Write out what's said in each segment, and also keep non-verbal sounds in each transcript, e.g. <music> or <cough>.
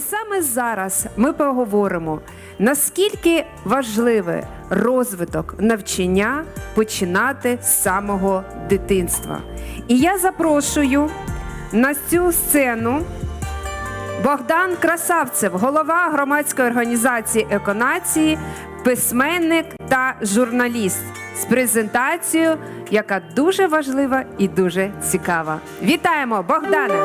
саме зараз ми поговоримо, наскільки важливий розвиток навчання починати з самого дитинства. І я запрошую на цю сцену Богдан Красавцев, голова громадської організації Еконації, письменник та журналіст з презентацією, яка дуже важлива і дуже цікава. Вітаємо Богдана!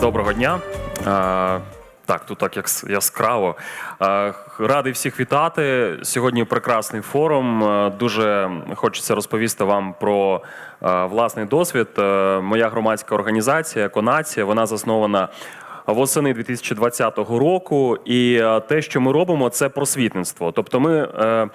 Доброго дня. Так, тут так як яскраво. Радий всіх вітати. Сьогодні прекрасний форум. Дуже хочеться розповісти вам про власний досвід. Моя громадська організація Конація вона заснована. Восени 2020 року, і те, що ми робимо, це просвітництво. Тобто, ми е,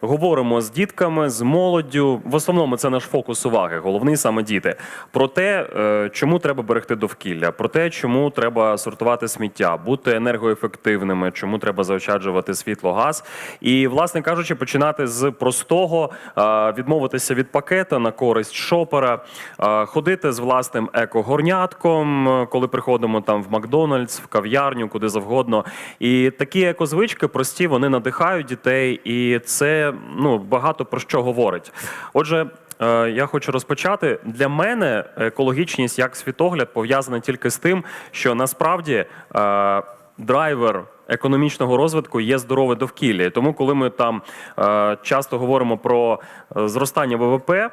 говоримо з дітками, з молоддю. В основному це наш фокус уваги, головний саме діти. Про те, е, чому треба берегти довкілля, про те, чому треба сортувати сміття, бути енергоефективними, чому треба заощаджувати світло, газ. І, власне кажучи, починати з простого, е, відмовитися від пакета на користь шопера, е, ходити з власним екогорнятком, коли приходимо там в Макдональдс, в кав'ярню, куди завгодно. І такі екозвички прості, вони надихають дітей, і це ну багато про що говорить. Отже. е, Я хочу розпочати. Для мене екологічність як світогляд пов'язана тільки з тим, що насправді е, драйвер економічного розвитку є здорове довкілля. Тому, коли ми там е, часто говоримо про е, зростання ВВП, е,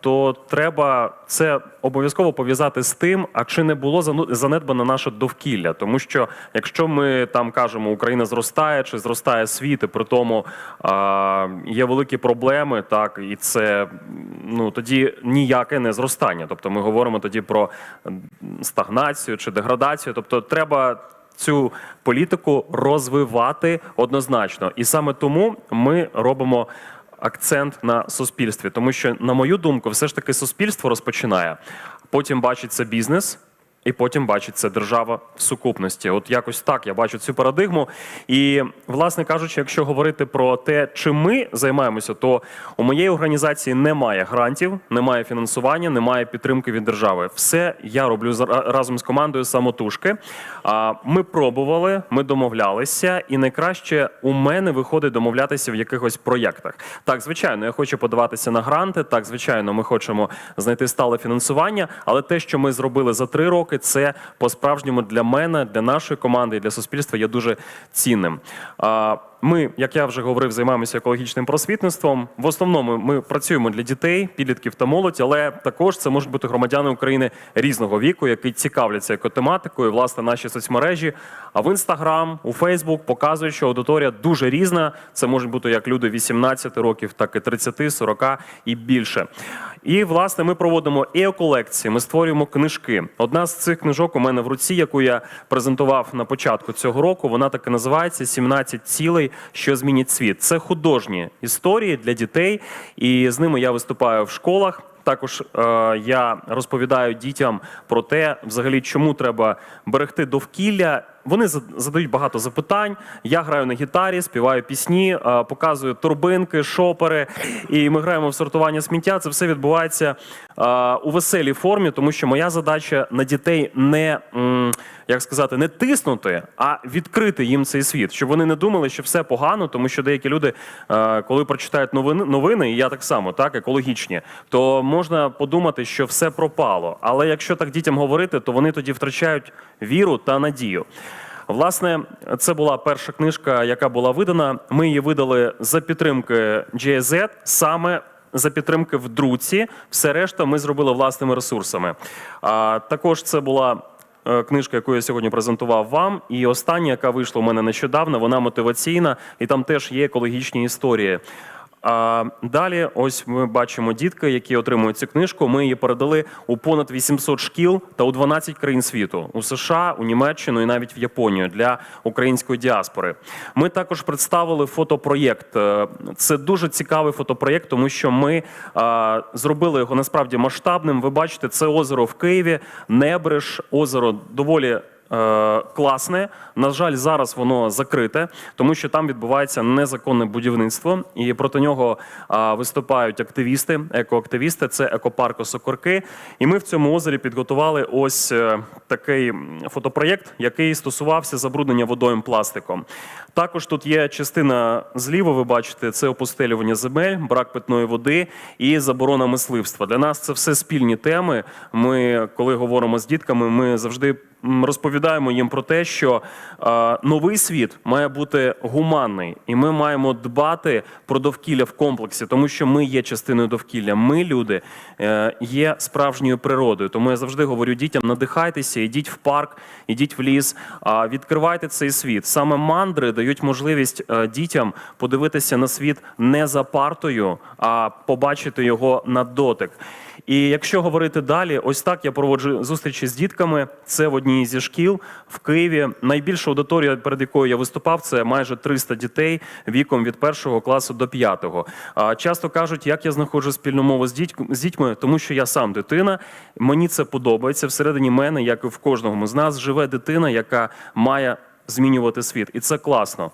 то треба це обов'язково пов'язати з тим, а чи не було занедбано наше довкілля. Тому що якщо ми там кажемо, Україна зростає чи зростає світ, і при тому є великі проблеми, так і це ну тоді ніяке не зростання. Тобто ми говоримо тоді про стагнацію чи деградацію. Тобто, треба цю політику розвивати однозначно. І саме тому ми робимо акцент на суспільстві, тому що, на мою думку, все ж таки суспільство розпочинає, потім бачиться бізнес. І потім бачиться держава в сукупності. От якось так я бачу цю парадигму. І, власне кажучи, якщо говорити про те, чим ми займаємося, то у моєї організації немає грантів, немає фінансування, немає підтримки від держави. Все я роблю разом з командою самотужки. А ми пробували, ми домовлялися, і найкраще у мене виходить домовлятися в якихось проєктах. Так, звичайно, я хочу подаватися на гранти. Так, звичайно, ми хочемо знайти стале фінансування. Але те, що ми зробили за три роки, це по-справжньому для мене, для нашої команди і для суспільства є дуже цінним. Ми, як я вже говорив, займаємося екологічним просвітництвом. В основному ми працюємо для дітей, підлітків та молодь, але також це можуть бути громадяни України різного віку, які цікавляться екотематикою. Власне, наші соцмережі. А в інстаграм, у Фейсбук показують, що аудиторія дуже різна. Це можуть бути як люди 18 років, так і 30, 40 і більше. І власне ми проводимо і еколекції, ми створюємо книжки. Одна з цих книжок у мене в руці, яку я презентував на початку цього року. Вона так і називається «17 цілей, що змінять світ. Це художні історії для дітей, і з ними я виступаю в школах. Також е, я розповідаю дітям про те, взагалі, чому треба берегти довкілля. Вони за- задають багато запитань. Я граю на гітарі, співаю пісні, е, показую турбинки, шопери, і ми граємо в сортування сміття. Це все відбувається е, у веселій формі, тому що моя задача на дітей не як сказати, не тиснути, а відкрити їм цей світ, щоб вони не думали, що все погано, тому що деякі люди, е, коли прочитають новини, новини, і я так само, так екологічні, то можна подумати, що все пропало. Але якщо так дітям говорити, то вони тоді втрачають віру та надію. Власне, це була перша книжка, яка була видана. Ми її видали за підтримки GIZ, саме за підтримки в друці. Все решта ми зробили власними ресурсами. А також це була е, книжка, яку я сьогодні презентував вам. І остання, яка вийшла у мене нещодавно, вона мотиваційна, і там теж є екологічні історії. А далі, ось ми бачимо дітки, які отримують цю книжку. Ми її передали у понад 800 шкіл та у 12 країн світу у США, у Німеччину і навіть в Японію для української діаспори. Ми також представили фотопроєкт. Е, Це дуже цікавий фотопроєкт, тому що ми а, зробили його насправді масштабним. Ви бачите, це озеро в Києві, Небриж, озеро доволі е, класне. На жаль, зараз воно закрите, тому що там відбувається незаконне будівництво, і проти нього е, виступають активісти, екоактивісти. Це екопарк Осокорки. І ми в цьому озері підготували ось е, такий фотопроєкт, який стосувався забруднення водою пластиком. Також тут є частина зліва, ви бачите, це опустелювання земель, брак питної води і заборона мисливства. Для нас це все спільні теми. Ми, коли говоримо з дітками, ми завжди розповідаємо їм про те, що е, новий світ має бути гуманний, і ми маємо дбати про довкілля в комплексі, тому що ми є частиною довкілля. Ми, люди, е, є справжньою природою. Тому я завжди говорю дітям: надихайтеся, ідіть в парк, ідіть в ліс, відкривайте цей світ. Саме мандри дають можливість е, дітям подивитися на світ не за партою, а побачити його на дотик. І якщо говорити далі, ось так я проводжу зустрічі з дітками. Це в одній зі шкіл в Києві. Найбільша аудиторія, перед якою я виступав, це майже 300 дітей віком від першого класу до п'ятого. А часто кажуть, як я знаходжу спільну мову з дітьми, тому що я сам дитина. Мені це подобається. Всередині мене, як і в кожному з нас, живе дитина, яка має змінювати світ, і це класно.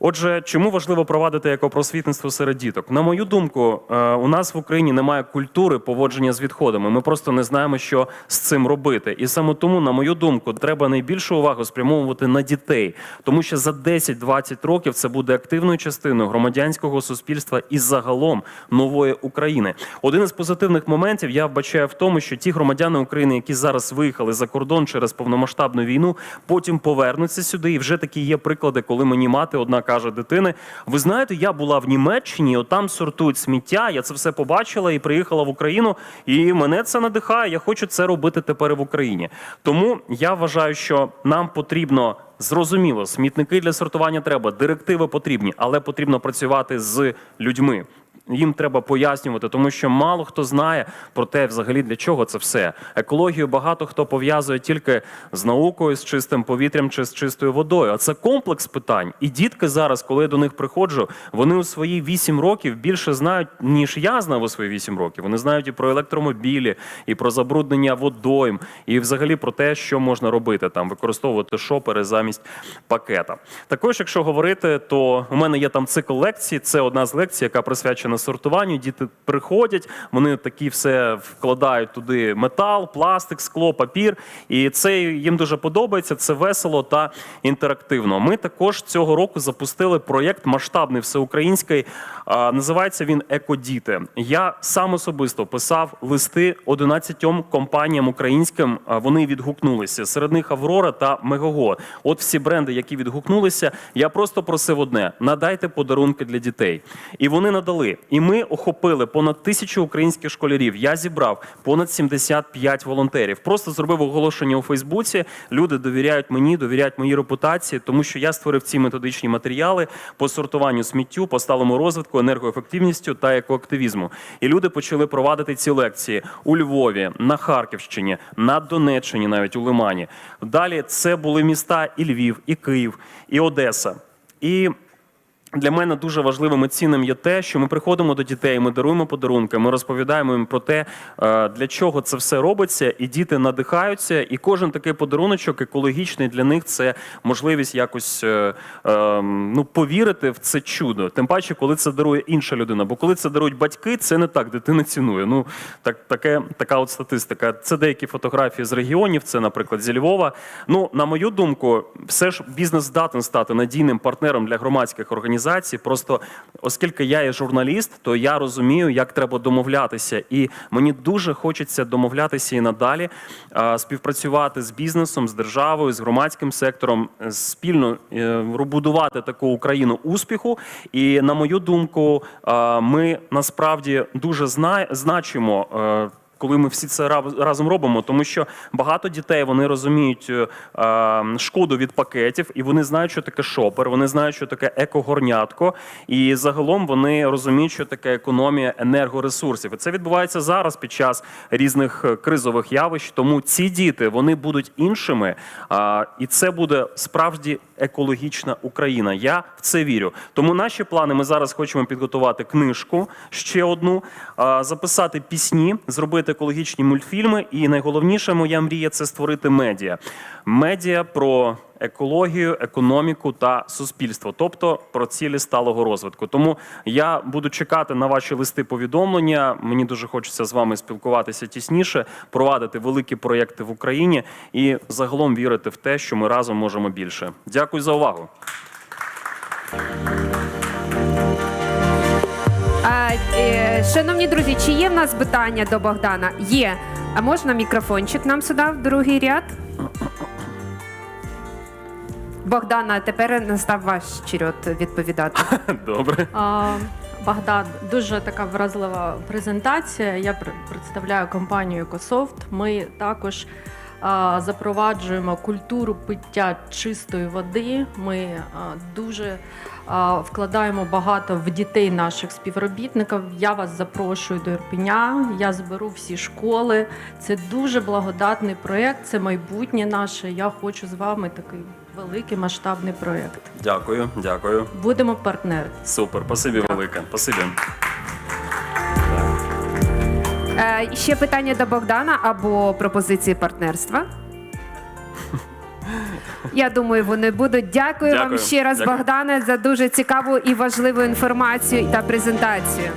Отже, чому важливо провадити екопросвітництво серед діток? На мою думку, е, у нас в Україні немає культури поводження з відходами. Ми просто не знаємо, що з цим робити. І саме тому, на мою думку, треба найбільшу увагу спрямовувати на дітей, тому що за 10-20 років це буде активною частиною громадянського суспільства і загалом нової України. Один із позитивних моментів я вбачаю в тому, що ті громадяни України, які зараз виїхали за кордон через повномасштабну війну, потім повернуться сюди. І вже такі є приклади, коли мені мати одна каже дитини: Ви знаєте, я була в Німеччині, отам сортують сміття. Я це все побачила і приїхала в Україну, і мене це надихає. Я хочу це робити тепер в Україні. Тому я вважаю, що нам потрібно. Зрозуміло, смітники для сортування треба, директиви потрібні, але потрібно працювати з людьми. Їм треба пояснювати, тому що мало хто знає про те, взагалі для чого це все. Екологію багато хто пов'язує тільки з наукою, з чистим повітрям чи з чистою водою. А це комплекс питань. І дітки зараз, коли я до них приходжу, вони у свої 8 років більше знають, ніж я знав у свої 8 років. Вони знають і про електромобілі, і про забруднення водойм, і взагалі про те, що можна робити там, використовувати шопери замість пакета. Також, якщо говорити, то у мене є там цикл лекцій. Це одна з лекцій, яка присвячена сортуванню. Діти приходять, вони такі все вкладають туди метал, пластик, скло, папір. І це їм дуже подобається. Це весело та інтерактивно. Ми також цього року запустили проєкт масштабний всеукраїнський. Називається він Екодіти. Я сам особисто писав листи 11 компаніям українським. Вони відгукнулися. Серед них Аврора та Мегого. От всі бренди, які відгукнулися, я просто просив одне: надайте подарунки для дітей. І вони надали. І ми охопили понад тисячу українських школярів. Я зібрав понад 75 волонтерів. Просто зробив оголошення у Фейсбуці. Люди довіряють мені, довіряють моїй репутації, тому що я створив ці методичні матеріали по сортуванню сміттю, по сталому розвитку, енергоефективністю та екоактивізму. І люди почали провадити ці лекції у Львові, на Харківщині, на Донеччині, навіть у Лимані. Далі це були міста і Львів, і Київ, і Одеса. І для мене дуже важливим і цінним є те, що ми приходимо до дітей, ми даруємо подарунки, ми розповідаємо їм про те, е, для чого це все робиться, і діти надихаються. І кожен такий подаруночок екологічний для них це можливість якось е, е, ну, повірити в це чудо. Тим паче, коли це дарує інша людина. Бо коли це дарують батьки, це не так. Дитина цінує. Ну так, таке, така от статистика. Це деякі фотографії з регіонів. Це, наприклад, зі Львова. Ну, на мою думку, все ж бізнес здатен стати надійним партнером для громадських організацій. Просто оскільки я є журналіст, то я розумію, як треба домовлятися, і мені дуже хочеться домовлятися і надалі співпрацювати з бізнесом, з державою, з громадським сектором, е, спільно е, будувати таку Україну успіху. І на мою думку, ми насправді дуже значимо. Коли ми всі це разом робимо, тому що багато дітей вони розуміють е, е, шкоду від пакетів, і вони знають, що таке шопер, вони знають, що таке екогорнятко, і загалом вони розуміють, що таке економія енергоресурсів. І це відбувається зараз під час різних е, кризових явищ. Тому ці діти вони будуть іншими, і це буде справді екологічна Україна. Я в це вірю. Тому наші плани ми зараз хочемо підготувати книжку ще одну, записати пісні, зробити створити екологічні мультфільми. І найголовніше моя мрія це створити медіа. Медіа про екологію, економіку та суспільство, тобто про цілі сталого розвитку. Тому я буду чекати на ваші листи повідомлення. Мені дуже хочеться з вами спілкуватися тісніше, провадити великі проєкти в Україні і загалом вірити в те, що ми разом можемо більше. Дякую за увагу. А, е, шановні друзі, чи є в нас питання до Богдана? Є. А можна мікрофончик нам сюди в другий ряд? Богдана, тепер настав ваш черед відповідати. <laughs> Добре. А, Богдан, дуже така вразлива презентація. Я представляю компанію EcoSoft. Ми також запроваджуємо культуру пиття чистої води. Ми дуже вкладаємо багато в дітей наших співробітників. Я вас запрошую до Ірпеня. Я зберу всі школи. Це дуже благодатний проєкт. Це майбутнє наше. Я хочу з вами такий великий масштабний проєкт. Дякую, дякую. Будемо партнери. Супер, спасибі велике. Спасибі. Е, ще питання до Богдана або пропозиції партнерства. <laughs> Я думаю, вони будуть. Дякую, вам ще раз, Дякую. Богдане, за дуже цікаву і важливу інформацію та презентацію.